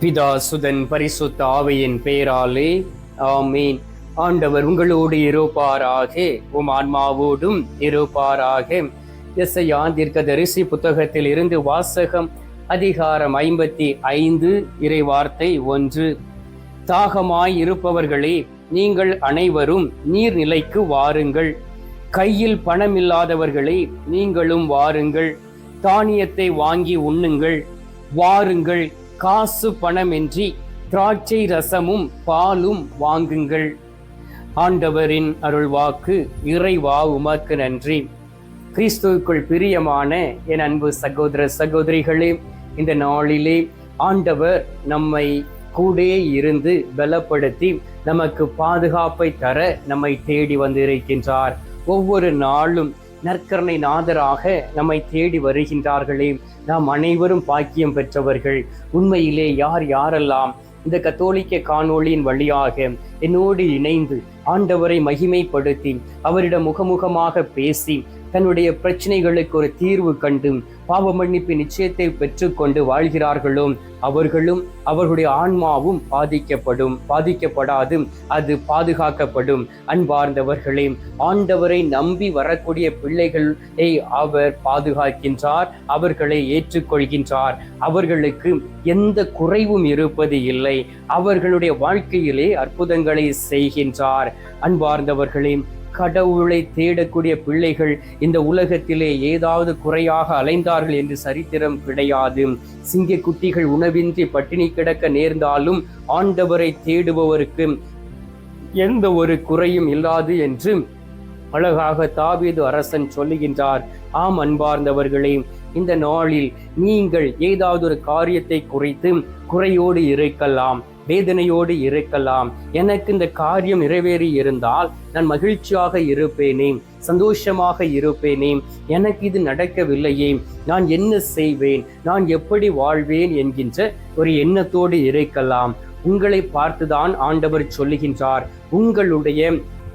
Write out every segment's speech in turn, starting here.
பிதா சுதன் பரிசுத்த ஆவையின் பெயராலே ஆமீன். ஆண்டவர் உங்களோடு இருப்பாராக உம் ஆன்மாவோடும் இருப்பாராக. எஸ்ஐயா தீர்க்கதரிசி புத்தகத்தில் இருந்து வாசகம் அதிகாரம் ஐம்பத்தி ஐந்து இறைவார்த்தை ஒன்று. தாகமாய் இருப்பவர்களே நீங்கள் அனைவரும் நீர்நிலைக்கு வாருங்கள். கையில் பணமில்லாதவர்களே நீங்களும் வாருங்கள். தானியத்தை வாங்கி உண்ணுங்கள். வாருங்கள். காசு பணமின்றி திராட்சை ரசமும் பாலும் வாங்குங்கள். ஆண்டவரின் அருள்வாக்கு இறைவா உமக்கு நன்றி. கிறிஸ்துவுக்குள் பிரியமான என் அன்பு சகோதர சகோதரிகளே இந்த நாளிலே ஆண்டவர் நம்மை கூட இருந்து பலப்படுத்தி நமக்கு பாதுகாப்பை தர நம்மை தேடி வந்திருக்கின்றார். ஒவ்வொரு நாளும் நற்கரணை நாதராக நம்மை தேடி வருகின்றார்களே. நாம் அனைவரும் பாக்கியம் பெற்றவர்கள். உண்மையிலே யார் யாரெல்லாம் இந்த கத்தோலிக்க காணொளியின் வழியாக என்னோடு இணைந்து ஆண்டவரை மகிமைப்படுத்தி அவரிடம் முகமுகமாக பேசி தன்னுடைய பிரச்சனைகளுக்கு ஒரு தீர்வு கண்டு பாவ மன்னிப்பு நிச்சயத்தை பெற்றுக்கொண்டு வாழ்கிறார்களோ அவர்களும் அவர்களுடைய ஆன்மாவும் பாதிக்கப்படும் பாதிக்கப்படாது அது பாதுகாக்கப்படும். அன்பார்ந்தவர்களே ஆண்டவரை நம்பி வரக்கூடிய பிள்ளைகளை அவர் பாதுகாக்கின்றார் அவர்களை ஏற்றுக்கொள்கின்றார். அவர்களுக்கு எந்த குறைவும் இருப்பது இல்லை. அவர்களுடைய வாழ்க்கையிலே அற்புதங்களை செய்கின்றார். அன்பார்ந்தவர்களே கடவுளை தேடக்கூடிய பிள்ளைகள் இந்த உலகத்திலே ஏதாவது குறையாக அலைந்தார்கள் என்று சரித்திரம் கிடையாது. சிங்க குட்டிகள் உணவின்றி பட்டினி கிடக்க நேர்ந்தாலும் ஆண்டவரை தேடுபவருக்கு எந்த ஒரு குறையும் இல்லாது என்று அழகாக தாவீது அரசன் சொல்லுகின்றார். ஆம் அன்பார்ந்தவர்களே இந்த நாளில் நீங்கள் ஏதாவது ஒரு காரியத்தை குறித்து குறையோடு இருக்கலாம். வேதனையோடு இருக்கலாம். எனக்கு இந்த காரியம் நிறைவேறி இருந்தால் நான் மகிழ்ச்சியாக இருப்பேனே சந்தோஷமாக இருப்பேனே. எனக்கு இது நடக்கவில்லையே நான் என்ன செய்வேன் நான் எப்படி வாழ்வேன் என்கின்ற ஒரு எண்ணத்தோடு இருக்கலாம். உங்களை பார்த்துதான் ஆண்டவர் சொல்லுகின்றார் உங்களுடைய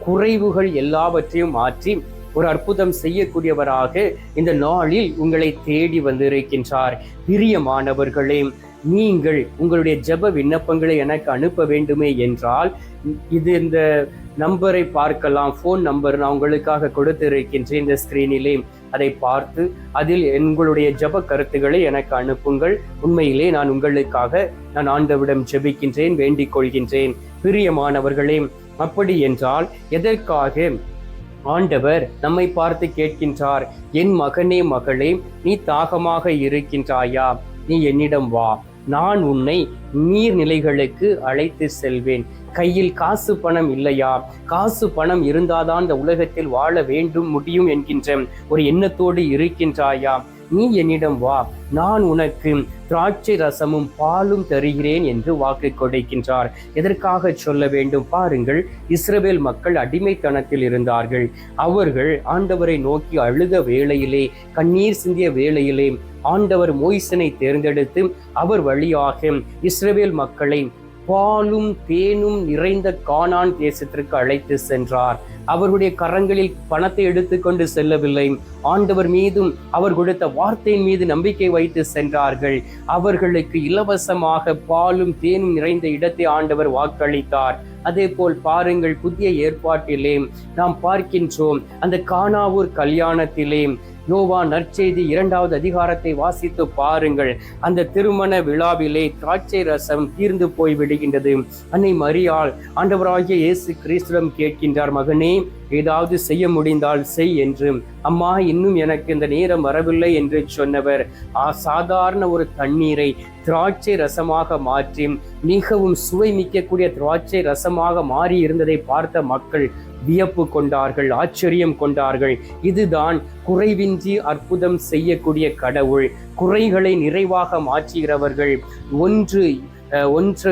குறைவுகள் எல்லாவற்றையும் மாற்றி ஒரு அற்புதம் செய்யக்கூடியவராக இந்த நாளில் உங்களை தேடி வந்திருக்கின்றார். பிரியமானவர்களே நீங்கள் உங்களுடைய ஜெப விண்ணப்பங்களை எனக்கு அனுப்ப வேண்டுமே என்றால் இது இந்த நம்பரை பார்க்கலாம் ஃபோன் நம்பர் நான் உங்களுக்காக கொடுத்திருக்கின்றேன் இந்த ஸ்கிரீனிலே அதை பார்த்து அதில் உங்களுடைய ஜெப கருத்துக்களை எனக்கு அனுப்புங்கள். உண்மையிலே நான் உங்களுக்காக நான் ஆண்டவிடம் ஜெபிக்கின்றேன் வேண்டிக் கொள்கின்றேன். பிரியமானவர்களே அப்படி என்றால் எதற்காக ஆண்டவர் நம்மை பார்த்து கேட்கின்றார்? என் மகனே மகளே நீ தாகமாக இருக்கின்றாயா? நீ என்னிடம் வா. நான் உன்னை நீர்நிலைகளுக்கு அழைத்து செல்வேன். கையில் காசு பணம் இல்லையா? காசு பணம் இருந்தாதான் இந்த உலகத்தில் வாழ வேண்டும் முடியும் என்கின்ற ஒரு எண்ணத்தோடு இருக்கின்றாயா? நீ என்னிடம் வா. நான் உனக்கு திராட்சை ரசமும் பாலும் தருகிறேன் என்று வாக்கு கொடுக்கின்றார். எதற்காக சொல்ல வேண்டும் பாருங்கள். இஸ்ரவேல் மக்கள் அடிமைத்தனத்தில் இருந்தார்கள். அவர்கள் ஆண்டவரை நோக்கி அழுத வேளையிலே கண்ணீர் சிந்திய வேளையிலே ஆண்டவர் மோய்சனை தேர்ந்தெடுத்து அவர் வழியாக இஸ்ரவேல் மக்களை பாலும் தேனும் நிறைந்த கானான் தேசத்திற்கு அழைத்து சென்றார். அவருடைய கரங்களில் பணத்தை எடுத்துக்கொண்டு செல்லவில்லை. ஆண்டவர் மீதும் அவர் கொடுத்த வார்த்தையின் மீது நம்பிக்கை வைத்து சென்றார்கள். அவர்களுக்கு இலவசமாக பாலும் தேனும் நிறைந்த இடத்தை ஆண்டவர் வாக்களித்தார். அதே போல் பாருங்கள் புதிய ஏற்பாட்டிலே நாம் பார்க்கின்றோம் அந்த கானாவூர் கல்யாணத்திலே யோவா நற்செய்தி இரண்டாவது அதிகாரத்தை வாசித்து பாருங்கள். அந்த திருமண விழாவிலே திராட்சை ரசம் தீர்ந்து போய் விடுகின்றது அன்னை மரியாள் ஆண்டவராகிய இயேசு கிறிஸ்துவம் கேட்கின்றார் மகனே ஏதாவது செய்ய முடிந்தால் செய் என்று. அம்மா இன்னும் எனக்கு இந்த நேரம் வரவில்லை என்று சொன்னவர். ஆ சாதாரண ஒரு தண்ணீரை திராட்சை ரசமாக மாற்றி மிகவும் சுவை மிக்கக்கூடிய திராட்சை ரசமாக மாறி இருந்ததை பார்த்த மக்கள் வியப்பு கொண்டார்கள் ஆச்சரியம் கொண்டார்கள். இதுதான் குறைவின்றி அற்புதம் செய்யக்கூடிய கடவுள். குறைகளை நிறைவாக மாற்றுகிறவர்கள். ஒன்று ஒன்று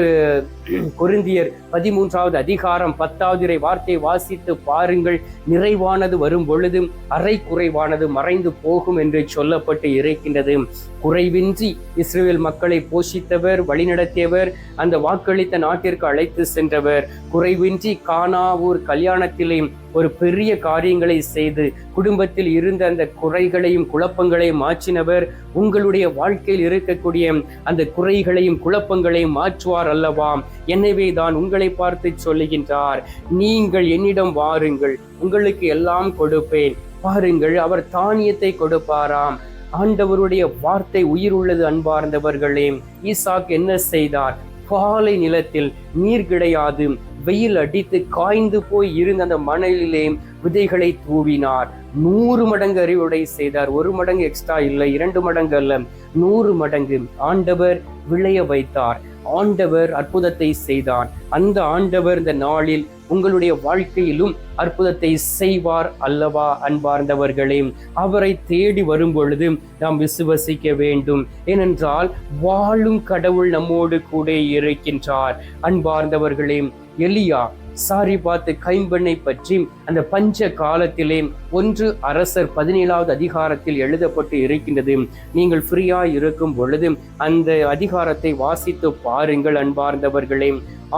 கொருந்தியர் பதிமூன்றாவது அதிகாரம் பத்தாவது இறை வார்த்தை வாசித்து பாருங்கள். நிறைவானது வரும் பொழுது அரை குறைவானது மறைந்து போகும் என்று சொல்லப்பட்டு இருக்கின்றது. குறைவின்றி இஸ்ரேல் மக்களை போஷித்தவர் வழிநடத்தியவர் அந்த வாக்களித்த நாட்டிற்கு அழைத்து சென்றவர். குறைவின்றி காணாவூர் கல்யாணத்திலே ஒரு பெரிய காரியங்களை செய்து குடும்பத்தில் இருந்த அந்த குறைகளையும் குழப்பங்களையும் மாற்றினவர். உங்களுடைய வாழ்க்கையில் இருக்கக்கூடிய அந்த குறைகளையும் குழப்பங்களையும் உங்களை மாற்றுவார் அல்லவாம் எனவே தான் உங்களை பார்த்து சொல்லுகின்றார் நீங்கள் என்னிடம் வாருங்கள் உங்களுக்கு எல்லாம் கொடுப்பேன். பாருங்கள் அவர் தானியத்தை கொடுப்பாராம். ஆண்டவருடைய வார்த்தை உயிர் உள்ளது அன்பார்ந்தவர்களே. ஈசாக் என்ன செய்தார்? பாலை நிலத்தில் நீர் கிடையாது. வெயில் அடித்து காய்ந்து போய் இருந்த அந்த மணலிலே விதைகளை தூவினார். நூறு மடங்கு அறிவுடை செய்தார். ஒரு மடங்கு எக்ஸ்ட்ரா இல்லை இரண்டு மடங்கு அல்ல நூறு மடங்கு. ஆண்டவர் விளைய வைத்தார். ஆண்டவர் அற்புதத்தை செய்தார் அந்த ஆண்டவர் இந்த நாளில் உங்களுடைய வாழ்க்கையிலும் அற்புதத்தை செய்வார் அல்லவா அன்பார்ந்தவர்களே? அவரை தேடி வரும் பொழுது நாம் விசுவசிக்க வேண்டும். ஏனென்றால் வாழும் கடவுள் நம்மோடு கூட இருக்கின்றார். அன்பார்ந்தவர்களே எலியா சாரி பார்த்து கைம்பெண்ணை பற்றி அந்த பஞ்ச காலத்திலே ஒன்று அரசர் பதினேழாவது அதிகாரத்தில் எழுதப்பட்டு இருக்கின்றது. நீங்கள் ஃப்ரீயாக இருக்கும் பொழுது அந்த அதிகாரத்தை வாசித்து பாருங்கள் அன்பார்ந்தவர்களே.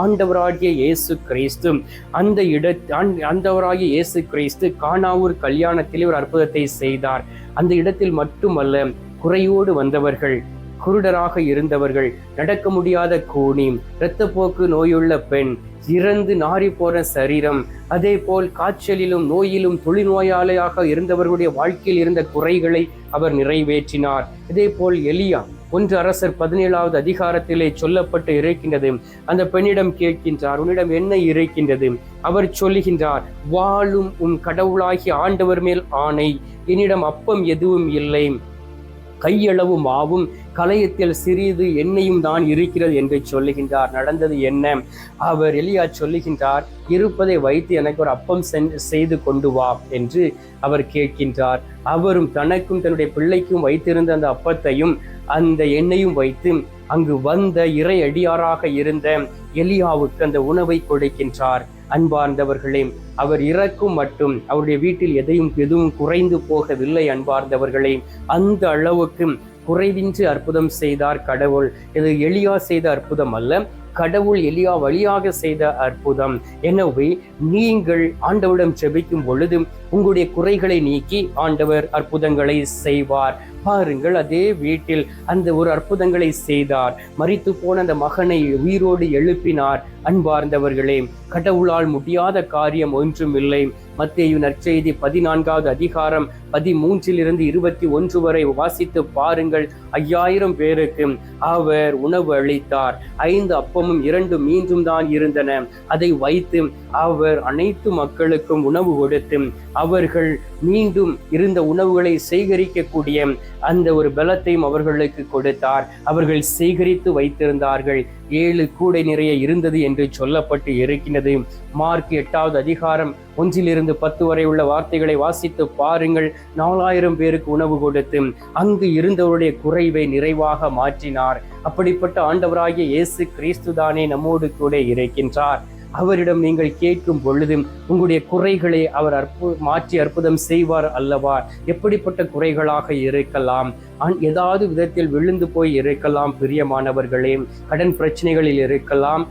ஆண்டவராகிய இயேசு கிறிஸ்து அந்த இட ஆண்டவராகிய இயேசு கிறிஸ்து காணாவூர் கல்யாணத்திலே ஒரு அற்புதத்தை செய்தார். அந்த இடத்தில் மட்டுமல்ல குறையோடு வந்தவர்கள். குருடராக இருந்தவர்கள் நடக்க முடியாத கூனி இரத்தப்போக்கு நோயுள்ள பெண் இறந்து நாரி போன சரீரம் அதே போல் காய்ச்சலிலும் நோயிலும் தொழில்நோயாளியாக இருந்தவர்களுடைய வாழ்க்கையில் இருந்த குறைகளை அவர் நிறைவேற்றினார். இதே போல் எலியா ஒன்று அரசர் பதினேழாவது அதிகாரத்திலே சொல்லப்பட்டு இருக்கின்றது அந்த பெண்ணிடம் கேட்கின்றார் உன்னிடம் என்ன இருக்கின்றது அவர் சொல்லுகின்றார் வாழும் உன் கடவுளாகி ஆண்டவர் மேல் ஆணை என்னிடம் அப்பம் எதுவும் இல்லை. கையளவு மாவும் கலையத்தில் சிறிது எண்ணெயும் தான் இருக்கிறது என்று சொல்லுகின்றார். நடந்தது என்ன? அவர் எலியா சொல்லுகின்றார் இருப்பதை வைத்து எனக்கு ஒரு அப்பம் செய்து கொண்டு வா என்று அவர் கேட்கின்றார். அவரும் தனக்கும் தன்னுடைய பிள்ளைக்கும் வைத்திருந்த அந்த அப்பத்தையும் அந்த எண்ணெயும் வைத்து அங்கு வந்த இறை அடியாராக இருந்த எலியாவுக்கு அந்த உணவை கொடுக்கின்றார். அன்பார்ந்தவர்களே அவர் இறக்கும் மட்டும் அவருடைய வீட்டில் எதையும் எதுவும் குறைந்து போகவில்லை அன்பார்ந்தவர்களே. அந்த அளவுக்கு குறைவின்றி அற்புதம் செய்தார் கடவுள். இது எளியா செய்த அற்புதம் அல்ல கடவுள் எலியா வழியாக செய்த அற்புதம். எனவே நீங்கள் ஆண்டவரிடம் செபிக்கும் பொழுது உங்களுடைய குறைகளை நீக்கி ஆண்டவர் அற்புதங்களை செய்வார். பாருங்கள் அதே வீட்டில் அந்த ஒரு அற்புதங்களை செய்தார். மறித்து போன அந்த மகனை உயிரோடு எழுப்பினார். அன்பார்ந்தவர்களே கடவுளால் முடியாத காரியம் ஒன்றும் இல்லை மத்திய நற்செய்தி பதினான்காவது அதிகாரம் பதிமூன்றிலிருந்து இருபத்தி ஒன்று வரை வாசித்து பாருங்கள். ஐயாயிரம் பேருக்கு அவர் உணவு அளித்தார். ஐந்து அப்பமும் இரண்டு மீன்றும் தான் இருந்தன. அதை வைத்து அவர் அனைத்து மக்களுக்கும் உணவு கொடுத்து அவர்கள் மீண்டும் இருந்த உணவுகளை சேகரிக்கக்கூடிய அந்த ஒரு பலத்தையும் அவர்களுக்கு கொடுத்தார். அவர்கள் சேகரித்து வைத்திருந்தார்கள். ஏழு கூடை நிறைய இருந்தது என்று சொல்லப்பட்டு இருக்கின்றது மார்க் எட்டாவது அதிகாரம் ஒன்றிலிருந்து பத்து வரை உள்ள வார்த்தைகளை வாசித்து பாருங்கள். நாலாயிரம் பேருக்கு உணவு கொடுத்து அங்கு இருந்தவருடைய குறைவை நிறைவாக மாற்றினார். அப்படிப்பட்ட ஆண்டவராகிய இயேசு கிறிஸ்துதானே நம்மோடு கூட இருக்கின்றார். அவரிடம் நீங்கள் கேட்கும் பொழுது உங்களுடைய குறைகளை அவர் அற்பு மாற்றி அற்புதம் செய்வார் அல்லவா? எப்படிப்பட்ட குறைகளாக இருக்கலாம்? ஏதாவது விதத்தில் விழுந்து போய் இருக்கலாம் பிரியமானவர்களே. கடன் பிரச்சனைகளில் இருக்கலாம்.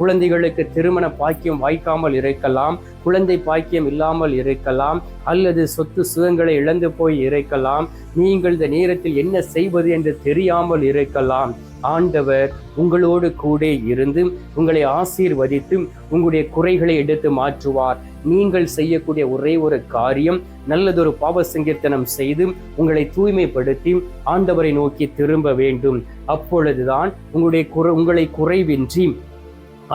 குழந்தைகளுக்கு திருமண பாக்கியம் வாய்க்காமல் இருக்கலாம். குழந்தை பாக்கியம் இல்லாமல் இருக்கலாம். அல்லது சொத்து சுகங்களை இழந்து போய் இருக்கலாம். நீங்கள் இந்த நேரத்தில் என்ன செய்வது என்று தெரியாமல் இருக்கலாம். ஆண்டவர் உங்களோடு கூட இருந்து உங்களை ஆசீர்வதித்து உங்களுடைய குறைகளை எடுத்து மாற்றுவார். நீங்கள் செய்யக்கூடிய ஒரே ஒரு காரியம் நல்லதொரு பாவ சங்கீர்த்தனம் செய்து உங்களை தூய்மைப்படுத்தி ஆண்டவரை நோக்கி திரும்ப வேண்டும். அப்பொழுதுதான் உங்களுடைய குறை உங்களை குறைவின்றி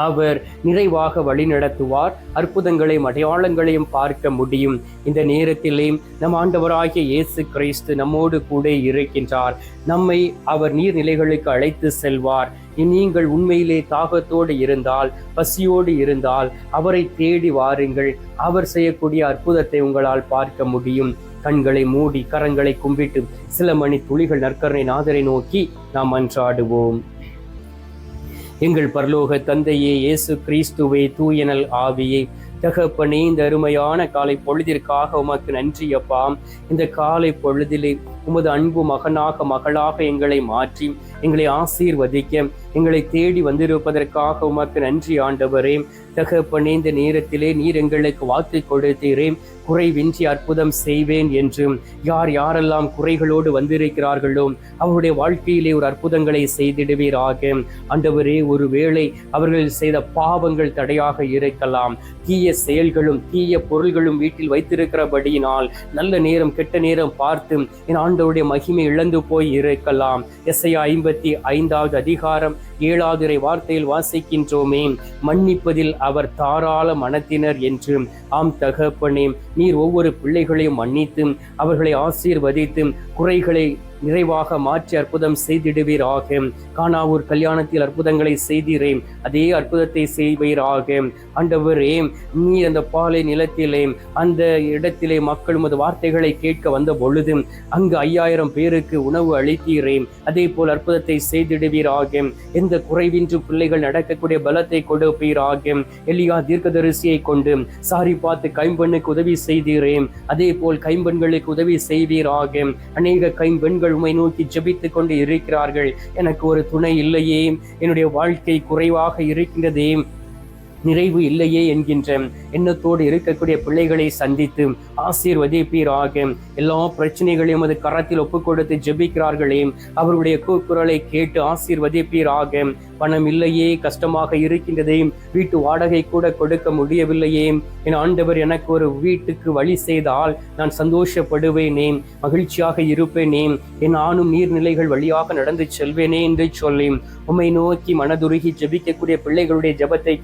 அவர் நிறைவாக வழிநடத்துவார். அற்புதங்களையும் அடையாளங்களையும் பார்க்க முடியும். இந்த நேரத்திலே நம் ஆண்டவராகிய இயேசு கிறிஸ்து நம்மோடு கூட இருக்கின்றார். நம்மை அவர் நீர்நிலைகளுக்கு அழைத்து செல்வார். நீங்கள் உண்மையிலே தாகத்தோடு இருந்தால் பசியோடு இருந்தால் அவரை தேடி வாருங்கள். அவர் செய்யக்கூடிய அற்புதத்தை உங்களால் பார்க்க முடியும். கண்களை மூடி கரங்களை கும்பிட்டு சில மணி துளிகள் நற்கரணை நாதரை நோக்கி நாம் அன்றாடுவோம். எங்கள் பரலோக தந்தையே இயேசு கிறிஸ்துவே தூயனல் ஆவியே. தகப்பனே இந்த அருமையான காலை பொழுதிற்காக உமக்கு நன்றி அப்பா. இந்த காலை பொழுதிலே உமது அன்பு மகனாக மகளாக எங்களை மாற்றி எங்களை ஆசீர்வதிக்க. எங்களை தேடி வந்திருப்பதற்காக உமக்கு நன்றி ஆண்டவரே. தகப்பனே இந்த நேரத்திலே நீர் எங்களுக்கு வாக்கு கொடுத்தீரே. குறைவின்றி அற்புதம் செய்வேன் என்றும் யார் யாரெல்லாம் குறைகளோடு வந்திருக்கிறார்களோ அவருடைய வாழ்க்கையிலே ஒரு அற்புதங்களை செய்திடுவீராக. ஆண்டவரே ஒருவேளை அவர்கள் செய்த பாவங்கள் தடையாக இருக்கலாம். தீய செயல்களும் தீய பொருள்களும் வீட்டில் வைத்திருக்கிறபடியினால் நல்ல நேரம் கெட்ட நேரம் பார்த்து என் ஆண்டவருடைய மகிமை இழந்து போய் இருக்கலாம். எஸ்ஐ ஐம்பத்தி ஐந்தாவது அதிகாரம் ஏழாதிரை வார்த்தையில் வாசிக்கின்றோமே. மன்னிப்பதில் அவர் தாராள மனத்தினர் என்று. ஆம் தகப்பனே நீர் ஒவ்வொரு பிள்ளைகளையும் மன்னித்து அவர்களை ஆசீர்வதித்து குறைகளை நிறைவாக மாற்றி அற்புதம் செய்திடுவீராக. காணாவூர் கல்யாணத்தில் அற்புதங்களை செய்தீரே அதே அற்புதத்தை செய்வீராக. ஆண்டவரே நீ அந்த பாலை நிலத்திலே அந்த இடத்திலே மக்கள் உமது வார்த்தைகளை கேட்க வந்த பொழுது அங்கு ஐயாயிரம் பேருக்கு உணவு அளித்தீரே அதே போல் அற்புதத்தை செய்திடுவீராக. எந்த குறைவின்றி பிள்ளைகள் நடக்கக்கூடிய பலத்தை கொடுப்பீராக. எலியா தீர்க்கதரிசியை கொண்டு சாரி பார்த்து கைம்பெண்ணுக்கு உதவி செய்தீரே அதே போல் கைம்பெண்களுக்கு உதவி செய்வீராக. அநேக கைம்பெண்கள் உமை நோக்கி ஜபித்து கொண்டு இருக்கிறார்கள். எனக்கு ஒரு துணை இல்லையே. என்னுடைய வாழ்க்கை குறைவாக இருக்கின்றதே. நிறைவு இல்லையே என்கின்ற எண்ணத்தோடு இருக்கக்கூடிய பிள்ளைகளை சந்தித்து ஆசீர்வதிப்பீராக. எல்லா பிரச்சனைகளையும் அது கரத்தில் ஒப்புக் கொடுத்து ஜெபிக்கிறார்களே அவருடைய கூக்குரலை கேட்டு ஆசீர்வதிப்பீராக. பணம் இல்லையே கஷ்டமாக இருக்கின்றதே வீட்டு வாடகை கூட கொடுக்க முடியவில்லையே. என் ஆண்டவர் எனக்கு ஒரு வீட்டுக்கு வழி செய்தால் நான் சந்தோஷப்படுவேனே மகிழ்ச்சியாக இருப்பேனே. என் ஆணும் நீர்நிலைகள் வழியாக நடந்து செல்வேனே என்று சொல்லி உம்மை நோக்கி மனதுருகி ஜெபிக்கக்கூடிய பிள்ளைகளுடைய ஜெபத்தை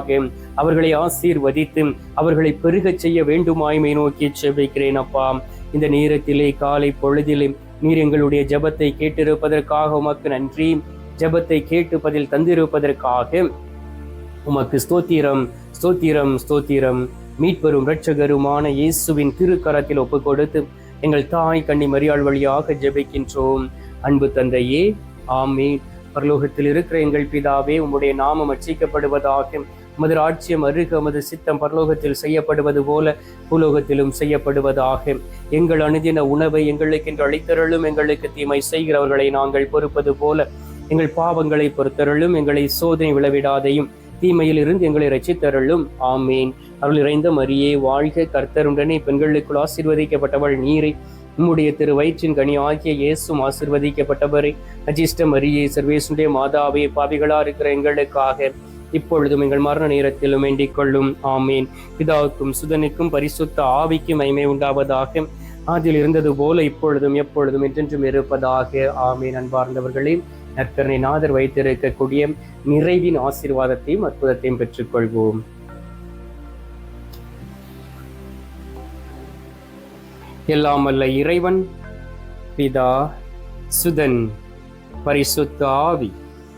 கேட்பீராக அவர்களை ஆசீர்வதித்து அவர்களை பெருகச் செய்ய வேண்டுமாய்மை நோக்கி செவிக்கிறேன் அப்பா. இந்த நேரத்திலே காலை பொழுதிலே நீர் எங்களுடைய ஜபத்தை கேட்டிருப்பதற்காக உமக்கு நன்றி. ஜபத்தை கேட்டு பதில் தந்திருப்பதற்காக உமக்கு ஸ்தோத்திரம் ஸ்தோத்திரம் ஸ்தோத்திரம். மீட்பெரும் இரட்சகருமான இயேசுவின் திருக்கரத்தில் ஒப்பு கொடுத்து எங்கள் தாய் கண்ணி மரியாள் வழியாக ஜெபிக்கின்றோம். அன்பு தந்தையே ஆமீன். பரலோகத்தில் இருக்கிற எங்கள் பிதாவே உம்முடைய நாமம் அச்சிக்கப்படுவதாக உமது ராஜ்யம் அருக உமது சித்தம் பரலோகத்தில் செய்யப்படுவது போல பூலோகத்திலும் செய்யப்படுவது ஆகும் எங்கள் அணுதின உணவை எங்களுக்கு என்று அளித்தருளும் எங்களுக்கு தீமை செய்கிறவர்களை நாங்கள் பொறுப்பது போல எங்கள் பாவங்களை பொறுத்தருளும் எங்களை சோதனை விளைவிடாதையும் தீமையில் இருந்து எங்களை ரசித்தருளும் ஆமேன். அருள் இறைந்த மரியே வாழ்க கர்த்தருடனே. பெண்களுக்குள் ஆசீர்வதிக்கப்பட்டவள் நீரை. உம்முடைய திரு வயிற்றின் கனி ஆகிய இயேசும் ஆசிர்வதிக்கப்பட்டவரை. அஜிஷ்ட மரியே சர்வேசுடைய மாதாவே பாவிகளா இருக்கிற எங்களுக்காக. இப்பொழுதும் எங்கள் மரண நேரத்திலும் வேண்டிக் கொள்ளும். ஆமீன். பிதாவுக்கும் சுதனுக்கும் பரிசுத்த ஆவிக்கும் மைமை உண்டாவதாக. அதில் இருந்தது போல இப்பொழுதும் எப்பொழுதும் என்றென்றும் இருப்பதாக. ஆமீன். அன்பார்ந்தவர்களே நற்கரணை நாதர் வைத்திருக்கக்கூடிய நிறைவின் ஆசீர்வாதத்தையும் அற்புதத்தையும் பெற்றுக்கொள்வோம். எல்லாம் அல்ல இறைவன் பிதா சுதன் பரிசுத்த ஆவி.